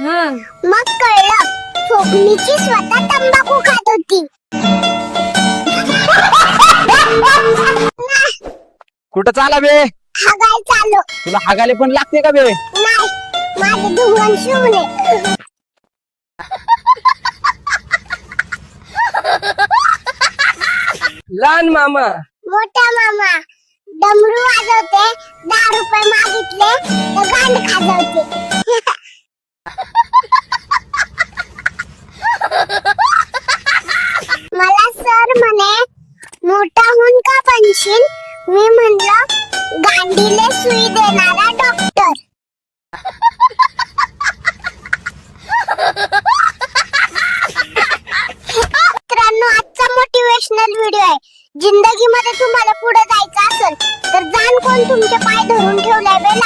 मग कळलं. फोकणीची स्वतः तंबाखू खात होती. कुठं चाला बे? हागाय चालू तुला हागाले पण लागते का बे? नाही. माझे लहान मामा. मोठा मामा डमरू वाजवते दहा रुपये मागितले तर गांड मोठा होऊन का बनशील? मी म्हणलं गांडीले सुई देणारा डॉक्टर मित्रांनो आजचा मोटिवेशनल व्हिडिओ आहे. जिंदगीमध्ये तुम्हाला पुढे जायचं असेल तर जाण कोण तुमचे पाय धरून ठेवलाय बे